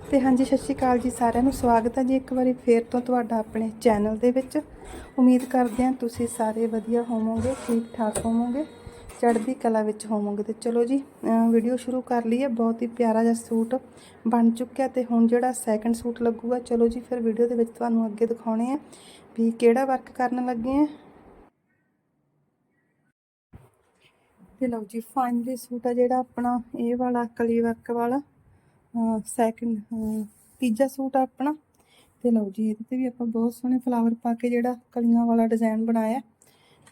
ਤੇ ਹਾਂਜੀ, ਸਤਿ ਸ਼੍ਰੀ ਅਕਾਲ ਜੀ ਸਾਰਿਆਂ ਨੂੰ। ਸਵਾਗਤ ਹੈ ਜੀ ਇੱਕ ਵਾਰੀ ਫੇਰ ਤੋਂ ਤੁਹਾਡਾ ਆਪਣੇ ਚੈਨਲ ਦੇ ਵਿੱਚ। ਉਮੀਦ ਕਰਦੇ ਹਾਂ ਤੁਸੀਂ ਸਾਰੇ ਵਧੀਆ ਹੋਵੋਗੇ ਠੀਕ ਠਾਕ ਹੋਵੋਗੇ, ਚੜ੍ਹਦੀ ਕਲਾ ਵਿੱਚ ਹੋਵੋਗੇ। ਤੇ ਚਲੋ ਜੀ ਵੀਡੀਓ ਸ਼ੁਰੂ ਕਰ ਲਈਏ। ਬਹੁਤ ਹੀ ਪਿਆਰਾ ਜਿਹਾ ਸੂਟ ਬਣ ਚੁੱਕਿਆ ਤੇ ਹੁਣ ਜਿਹੜਾ ਸੈਕੰਡ ਸੂਟ ਲੱਗੂਗਾ, ਚਲੋ ਜੀ ਫਿਰ ਵੀਡੀਓ ਦੇ ਵਿੱਚ ਤੁਹਾਨੂੰ ਅੱਗੇ ਦਿਖਾਉਣੇ ਆ ਵੀ ਕਿਹੜਾ ਵਰਕ ਕਰਨ ਲੱਗੇ ਆ। ਤੇ ਲਓ ਜੀ ਫਾਈਨਲੀ ਸੂਟ ਆ ਜਿਹੜਾ ਆਪਣਾ, ਇਹ ਵਾਲਾ, ਕਲੀ ਵਰਕ ਵਾਲਾ। ਸੈਕਿੰਡ ਤੀਜਾ ਸੂਟ ਆ ਆਪਣਾ। ਤੇ ਲਓ ਜੀ, ਇਹਦੇ ਤੇ ਵੀ ਆਪਾਂ ਬਹੁਤ ਸੋਹਣੇ ਫਲਾਵਰ ਪਾ ਕੇ ਜਿਹੜਾ ਕਲੀਆਂ ਵਾਲਾ ਡਿਜ਼ਾਈਨ ਬਣਾਇਆ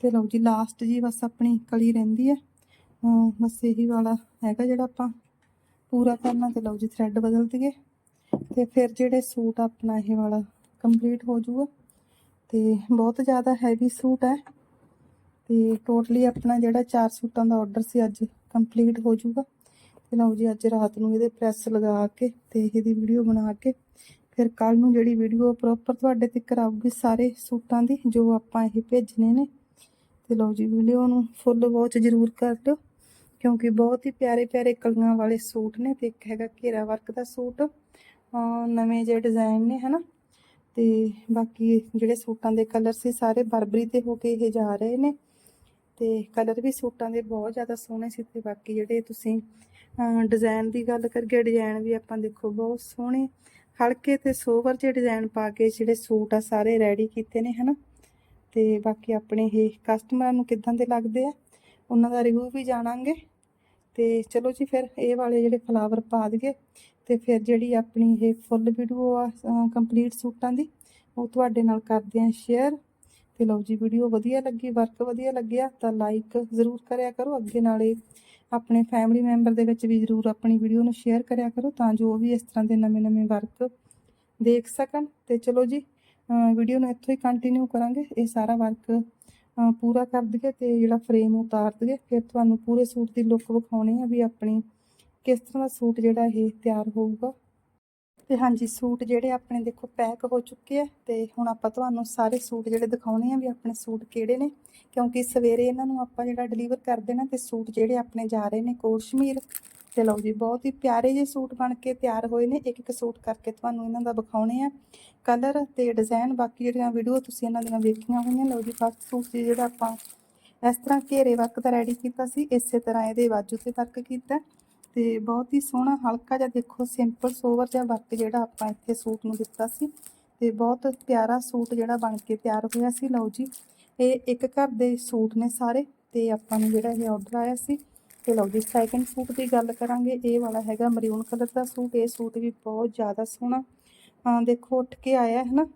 ਤੇ ਲਓ ਜੀ ਲਾਸਟ ਜੀ ਬਸ ਆਪਣੀ ਕਲੀ ਰਹਿੰਦੀ ਹੈ। ਬਸ ਇਹੀ ਵਾਲਾ ਹੈਗਾ ਜਿਹੜਾ ਆਪਾਂ ਪੂਰਾ ਕਰਨਾ। ਤੇ ਲਓ ਜੀ ਥ੍ਰੈਡ ਬਦਲ ਦਈਏ। ਤੇ ਫਿਰ ਜਿਹੜੇ ਸੂਟ ਆਪਣਾ ਇਹ ਵਾਲਾ ਕੰਪਲੀਟ ਹੋ ਜਾਊਗਾ। ਤੇ ਬਹੁਤ ਜ਼ਿਆਦਾ ਹੈਵੀ ਸੂਟ ਹੈ। ਤੇ ਟੋਟਲੀ ਆਪਣਾ ਜਿਹੜਾ ਚਾਰ ਸੂਟਾਂ ਦਾ ਆਰਡਰ ਸੀ, ਅੱਜ ਕੰਪਲੀਟ ਹੋ ਜਾਊਗਾ। ਤੇ ਲਓ ਜੀ, ਅੱਜ ਰਾਤ ਨੂੰ ਇਹਦੇ ਪ੍ਰੈਸ ਲਗਾ ਕੇ ਤੇ ਇਹਦੀ ਵੀਡੀਓ ਬਣਾ ਕੇ ਫਿਰ ਕੱਲ ਨੂੰ ਜਿਹੜੀ ਵੀਡੀਓ ਪ੍ਰੋਪਰ ਤੁਹਾਡੇ ਤੱਕ ਆਊਗੀ ਸਾਰੇ ਸੂਟਾਂ ਦੀ ਜੋ ਆਪਾਂ ਇਹ ਭੇਜਣੇ ਨੇ। ਤੇ ਲਓ ਜੀ ਵੀਡੀਓ ਨੂੰ ਫੁੱਲ ਵਾਚ ਜ਼ਰੂਰ ਕਰ ਦਿਓ ਕਿਉਂਕਿ ਬਹੁਤ ਹੀ ਪਿਆਰੇ ਪਿਆਰੇ ਕਲੀਆਂ ਵਾਲੇ ਸੂਟ ਨੇ ਤੇ ਇੱਕ ਹੈਗਾ ਘੇਰਾ ਵਰਕ ਦਾ ਸੂਟ ਨਵੇਂ ਜਿਹੇ ਡਿਜ਼ਾਈਨ ਨੇ, ਹਨਾ? ਤੇ ਬਾਕੀ ਜਿਹੜੇ ਸੂਟਾਂ ਦੇ ਕਲਰ ਸੀ, ਸਾਰੇ ਬਰਬਰੀ ਤੇ ਹੋ ਕੇ ਇਹ ਜਾ ਰਹੇ ਨੇ। ਤੇ ਕਲਰ ਵੀ ਸੂਟਾਂ ਦੇ ਬਹੁਤ ਜ਼ਿਆਦਾ ਸੋਹਣੇ ਸੀ ਤੇ ਬਾਕੀ ਜਿਹੜੇ ਤੁਸੀਂ ਡਿਜ਼ਾਈਨ ਦੀ ਗੱਲ ਕਰੀਏ ਡਿਜ਼ਾਈਨ ਵੀ ਆਪਾਂ ਦੇਖੋ ਬਹੁਤ ਸੋਹਣੇ, ਹਲਕੇ ਤੇ ਸੋਵਰ ਜਿਹੇ ਡਿਜ਼ਾਈਨ ਪਾ ਕੇ ਜਿਹੜੇ ਸੂਟ ਆ ਸਾਰੇ ਰੈਡੀ ਕੀਤੇ ਨੇ, ਹਨਾ? ਤੇ ਬਾਕੀ ਆਪਣੇ ਇਹ ਕਸਟਮਰਾਂ ਨੂੰ ਕਿੱਦਾਂ ਦੇ ਲੱਗਦੇ ਆ, ਉਹਨਾਂ ਦਾ ਰਿਵਿਊ ਵੀ ਜਾਣਾਂਗੇ। ਤੇ ਚਲੋ ਜੀ ਫਿਰ ਇਹ ਵਾਲੇ ਜਿਹੜੇ ਫਲਾਵਰ ਪਾ ਦਈਏ ਤੇ ਫਿਰ ਜਿਹੜੀ ਆਪਣੀ ਇਹ ਫੁੱਲ ਵੀਡੀਓ ਆ ਕੰਪਲੀਟ ਸੂਟਾਂ ਦੀ, ਉਹ ਤੁਹਾਡੇ ਨਾਲ ਕਰਦੇ ਆ ਸ਼ੇਅਰ ਤੇ ਲਓ ਜੀ ਵੀਡੀਓ ਵਧੀਆ ਲੱਗੀ ਵਰਕ ਵਧੀਆ ਲੱਗਿਆ, ਤਾਂ ਲਾਈਕ ਜ਼ਰੂਰ ਕਰਿਆ ਕਰੋ। ਅੱਗੇ ਨਾਲੇ ਆਪਣੇ ਫੈਮਿਲੀ ਮੈਂਬਰ ਦੇ ਵਿੱਚ ਵੀ ਜ਼ਰੂਰ ਆਪਣੀ ਵੀਡੀਓ ਨੂੰ ਸ਼ੇਅਰ ਕਰਿਆ ਕਰੋ, ਤਾਂ ਜੋ ਉਹ ਵੀ ਇਸ ਤਰ੍ਹਾਂ ਦੇ ਨਵੇਂ-ਨਵੇਂ ਵਰਕ ਦੇਖ ਸਕਣ। ਤੇ ਚਲੋ ਜੀ ਵੀਡੀਓ ਨੂੰ ਇੱਥੋਂ ਹੀ ਕੰਟੀਨਿਊ ਕਰਾਂਗੇ। ਇਹ ਸਾਰਾ ਵਰਕ ਪੂਰਾ ਕਰ ਦਈਏ ਤੇ ਜਿਹੜਾ ਫਰੇਮ ਉਤਾਰ ਦਈਏ। ਫਿਰ ਤੁਹਾਨੂੰ ਪੂਰੇ ਸੂਟ ਦੀ ਲੁੱਕ ਵਿਖਾਉਣੀ ਆ ਵੀ ਆਪਣੀ ਕਿਸ ਤਰ੍ਹਾਂ ਦਾ ਸੂਟ ਜਿਹੜਾ ਇਹ ਤਿਆਰ ਹੋਊਗਾ। ਤੇ ਹਾਂਜੀ, ਸੂਟ ਜਿਹੜੇ ਆਪਣੇ ਦੇਖੋ ਪੈਕ ਹੋ ਚੁੱਕੇ ਆ ਤੇ ਹੁਣ ਆਪਾਂ ਤੁਹਾਨੂੰ ਸਾਰੇ ਸੂਟ ਜਿਹੜੇ ਦਿਖਾਉਣੇ ਆ ਵੀ ਆਪਣੇ ਸੂਟ ਕਿਹੜੇ ਨੇ, ਕਿਉਂਕਿ ਸਵੇਰੇ ਇਹਨਾਂ ਨੂੰ ਆਪਾਂ ਜਿਹੜਾ ਡਿਲੀਵਰ ਕਰ ਦੇਣਾ ਤੇ ਸੂਟ ਜਿਹੜੇ ਆਪਣੇ ਜਾ ਰਹੇ ਨੇ ਕੋਸ਼ਮੀਰ ਤੇ ਲਓ ਜੀ, ਬਹੁਤ ਹੀ ਪਿਆਰੇ ਜਿਹੇ ਸੂਟ ਬਣ ਕੇ ਤਿਆਰ ਹੋਏ ਨੇ, ਇੱਕ ਇੱਕ ਸੂਟ ਕਰਕੇ ਤੁਹਾਨੂੰ ਇਹਨਾਂ ਦਾ ਵਿਖਾਉਣੇ ਆ। ਕਲਰ ਤੇ ਡਿਜ਼ਾਈਨ ਬਾਕੀ ਜਿਹੜੀਆਂ ਵੀਡੀਓ ਤੁਸੀਂ ਇਹਨਾਂ ਦੀਆਂ ਵੇਖੀਆਂ ਹੋਈਆਂ, ਲਓ ਜੀ ਫਸਟ ਸੂਟ ਸੀ ਜਿਹੜਾ ਆਪਾਂ ਇਸ ਤਰ੍ਹਾਂ ਘੇਰੇ ਵਰਕ ਦਾ ਰੈਡੀ ਕੀਤਾ ਸੀ, ਇਸੇ ਤਰ੍ਹਾਂ ਇਹਦੇ ਬਾਜੂ ਤੇ ਵਰਕ ਕੀਤਾ। ਤੇ ਬਹੁਤ ਹੀ ਸੋਹਣਾ ਹਲਕਾ ਜਿਹਾ ਦੇਖੋ ਸਿੰਪਲ ਸੋਵਰ ਜਿਹਾ ਵਰਕ ਜਿਹੜਾ ਆਪਾਂ ਇੱਥੇ ਸੂਟ ਨੂੰ ਦਿੱਤਾ ਸੀ ਤੇ ਬਹੁਤ ਪਿਆਰਾ ਸੂਟ ਜਿਹੜਾ ਬਣ ਕੇ ਤਿਆਰ ਹੋਇਆ ਸੀ। ਲਓ ਜੀ, ਇਹ ਇੱਕ ਘਰ ਦੇ ਸੂਟ ਨੇ ਸਾਰੇ ਤੇ ਆਪਾਂ ਨੂੰ ਜਿਹੜਾ ਇਹ ਆਰਡਰ ਆਇਆ ਸੀ। ਤੇ ਲਓ ਜੀ ਸੈਕਿੰਡ ਸੂਟ ਦੀ ਗੱਲ ਕਰਾਂਗੇ, ਇਹ ਵਾਲਾ ਹੈਗਾ ਮਰੂਨ ਕਲਰ ਦਾ ਸੂਟ, ਇਹ ਸੂਟ ਵੀ ਬਹੁਤ ਜ਼ਿਆਦਾ ਸੋਹਣਾ ਦੇਖੋ, ਉੱਠ ਕੇ ਆਇਆ ਹੈ ਨਾ।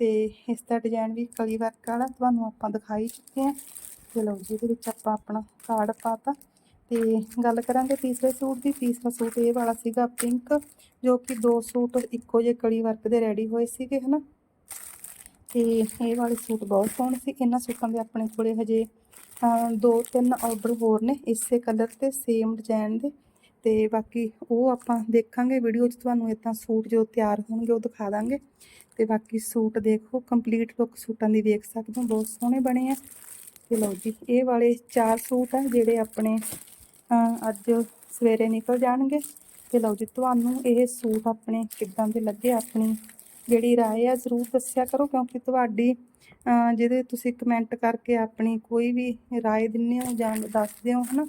ਤੇ ਇਸ ਦਾ ਡਿਜ਼ਾਈਨ ਵੀ ਕਲੀ ਵਰਕ ਵਾਲਾ, ਤੁਹਾਨੂੰ ਆਪਾਂ ਦਿਖਾਈ ਚੁੱਕੇ ਹਾਂ। ਤੇ ਲਓ ਜੀ, ਇਹਦੇ ਵਿੱਚ ਆਪਾਂ ਆਪਣਾ ਕਾਰਡ ਪਾਤਾ ਤੇ ਗੱਲ ਕਰਾਂਗੇ ਤੀਸਰੇ ਸੂਟ ਦੀ। ਤੀਸਰਾ ਸੂਟ ਇਹ ਵਾਲਾ ਸੀਗਾ ਪਿੰਕ, ਜੋ ਕਿ ਦੋ ਸੂਟ ਇੱਕੋ ਜਿਹੇ ਕਲੀ ਵਰਕ ਦੇ ਰੈਡੀ ਹੋਏ ਸੀਗੇ, ਹਨਾ? ਤੇ ਇਹ ਵਾਲੇ ਸੂਟ ਬਹੁਤ ਸੋਹਣੇ ਸੀ। ਇਹਨਾਂ ਸੂਟਾਂ ਦੇ ਆਪਣੇ ਕੋਲੇ ਹਜੇ ਦੋ ਤਿੰਨ ਆਰਡਰ ਹੋਰ ਨੇ, ਇਸੇ ਕਲਰ ਤੇ ਸੇਮ ਡਿਜ਼ਾਈਨ ਦੇ। ਤੇ ਬਾਕੀ ਉਹ ਆਪਾਂ ਦੇਖਾਂਗੇ ਵੀਡੀਓ 'ਚ, ਤੁਹਾਨੂੰ ਇਦਾਂ ਸੂਟ ਜੋ ਤਿਆਰ ਹੋਣਗੇ ਉਹ ਦਿਖਾ ਦਾਂਗੇ। ਤੇ ਬਾਕੀ ਸੂਟ ਦੇਖੋ ਕੰਪਲੀਟ ਲੁੱਕ ਸੂਟਾਂ ਦੀ ਵੇਖ ਸਕਦੇ ਹੋ, ਬਹੁਤ ਸੋਹਣੇ ਬਣੇ ਆ। ਤੇ ਲਓ ਜੀ, ਇਹ ਵਾਲੇ ਚਾਰ ਸੂਟ ਆ ਜਿਹੜੇ ਆਪਣੇ ਅੱਜ ਸਵੇਰੇ ਨਿਕਲ ਜਾਣਗੇ ਤੇ ਲਓ ਜੀ ਤੁਹਾਨੂੰ ਇਹ ਸੂਟ ਆਪਣੇ ਕਿੱਦਾਂ ਦੇ ਲੱਗੇ ਆਪਣੀ ਜਿਹੜੀ رائے ਆ ਜ਼ਰੂਰ ਦੱਸਿਆ ਕਰੋ ਕਿਉਂਕਿ ਤੁਹਾਡੀ ਅਹ, ਜਿਹਦੇ ਤੁਸੀਂ ਕਮੈਂਟ ਕਰਕੇ ਆਪਣੀ ਕੋਈ ਵੀ رائے ਦਿੰਦੇ ਹੋ ਜਾਂ ਦੱਸਦੇ ਹੋ ਹਨਾ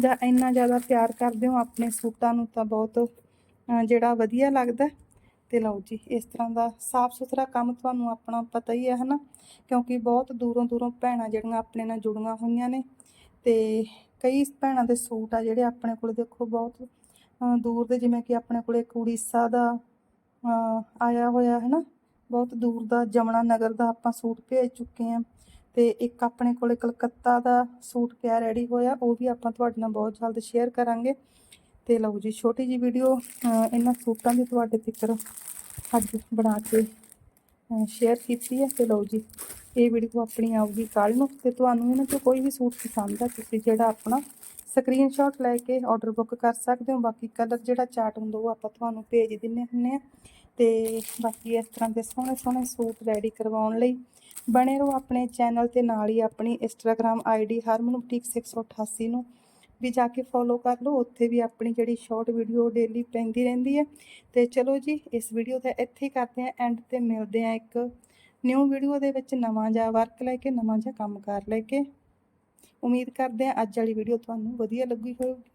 ਜਾਂ ਇੰਨਾ ਜ਼ਿਆਦਾ ਪਿਆਰ ਕਰਦੇ ਹੋ ਆਪਣੇ ਸੂਟਾਂ ਨੂੰ ਤਾਂ ਬਹੁਤ ਅਹ, ਜਿਹੜਾ ਵਧੀਆ ਲੱਗਦਾ ਹੈ। ਤੇ ਲਓ ਜੀ ਇਸ ਤਰ੍ਹਾਂ ਦਾ ਸਾਫ ਸੁਥਰਾ ਕੰਮ ਤੁਹਾਨੂੰ ਆਪਣਾ ਪਤਾ ਹੀ ਹੈ ਹਨਾ ਕਿਉਂਕਿ ਬਹੁਤ ਦੂਰੋਂ ਦੂਰੋਂ ਭੈਣਾਂ ਜਿਹੜੀਆਂ ਆਪਣੇ ਨਾਲ ਜੁੜੀਆਂ ਹੋਈਆਂ ਨੇ ਤੇ ਕਈ ਭੈਣਾਂ ਦੇ ਸੂਟ ਆ ਜਿਹੜੇ ਆਪਣੇ ਕੋਲ ਦੇਖੋ ਬਹੁਤ ਦੂਰ ਦੇ, ਜਿਵੇਂ ਕਿ ਆਪਣੇ ਕੋਲ ਇੱਕ ਉੜੀਸਾ ਦਾ ਆਇਆ ਹੋਇਆ ਹੈ ਨਾ, ਬਹੁਤ ਦੂਰ ਦਾ ਜਮਨਾ ਨਗਰ ਦਾ ਆਪਾਂ ਸੂਟ ਭੇਜ ਚੁੱਕੇ ਹਾਂ ਤੇ ਇੱਕ ਆਪਣੇ ਕੋਲੇ ਕਲਕੱਤਾ ਦਾ ਸੂਟ ਪਿਆ ਰੈਡੀ ਹੋਇਆ, ਉਹ ਵੀ ਆਪਾਂ ਤੁਹਾਡੇ ਨਾਲ ਬਹੁਤ ਜਲਦ ਸ਼ੇਅਰ ਕਰਾਂਗੇ। ਤੇ ਲਓ ਜੀ, ਛੋਟੀ ਜੀ ਵੀਡੀਓ ਇਹਨਾਂ ਸੂਟਾਂ ਦੀ ਤੁਹਾਡੇ ਤੱਕ ਅੱਜ ਬਣਾ ਕੇ ਸ਼ੇਅਰ ਕੀਤੀ ਹੈ ਤੇ ਲਓ ਜੀ ਇਹ ਵੀਡੀਓ ਆਪਣੀ ਆਊਗੀ ਕੱਲ ਨੂੰ ਤੇ ਤੁਹਾਨੂੰ ਇਹਨਾਂ 'ਚੋਂ ਕੋਈ ਵੀ ਸੂਟ ਪਸੰਦ ਆ, ਤੁਸੀਂ ਜਿਹੜਾ ਆਪਣਾ ਸਕਰੀਨਸ਼ਾਟ ਲੈ ਕੇ ਆਰਡਰ ਬੁੱਕ ਕਰ ਸਕਦੇ ਹੋ। ਬਾਕੀ ਕਲਰ ਜਿਹੜਾ ਚਾਰਟ ਹੁੰਦਾ ਉਹ ਆਪਾਂ ਤੁਹਾਨੂੰ ਭੇਜ ਦਿੰਨੇ ਹੁੰਨੇ ਆ। ਤੇ ਬਾਕੀ ਇਸ ਤਰ੍ਹਾਂ ਦੇ ਸੋਹਣੇ ਸੋਹਣੇ ਸੂਟ ਰੈਡੀ ਕਰਵਾਉਣ ਲਈ ਬਣੇ ਰਹੋ ਆਪਣੇ ਚੈਨਲ ਤੇ ਨਾਲ ਹੀ ਆਪਣੀ ਇੰਸਟਾਗ੍ਰam ਆਈਡੀ ਹਰਮਨ ਬੁਟੀਕ 688 ਨੂੰ ਵੀ ਜਾ ਕੇ ਫੋਲੋ ਕਰ ਲਓ। ਉੱਥੇ ਵੀ ਆਪਣੀ ਜਿਹੜੀ ਸ਼ਾਰਟ ਵੀਡੀਓ ਡੇਲੀ ਪੈਂਦੀ ਰਹਿੰਦੀ ਹੈ। ਤੇ ਚਲੋ ਜੀ, ਇਸ ਵੀਡੀਓ ਦਾ ਇੱਥੇ ਹੀ ਕਰਦੇ ਆ ਐਂਡ ਤੇ ਮਿਲਦੇ ਆ ਇੱਕ ਨਿਊ ਵੀਡੀਓ ਦੇ ਵਿੱਚ ਨਵਾਂ ਜਿਹਾ ਵਰਕ ਲੈ ਕੇ, ਨਵਾਂ ਜਿਹਾ ਕੰਮ ਕਰ ਲੈ ਕੇ। ਉਮੀਦ ਕਰਦੇ ਆ ਅੱਜ ਵਾਲੀ ਵੀਡੀਓ ਤੁਹਾਨੂੰ ਵਧੀਆ ਲੱਗੀ ਹੋਵੇਗੀ।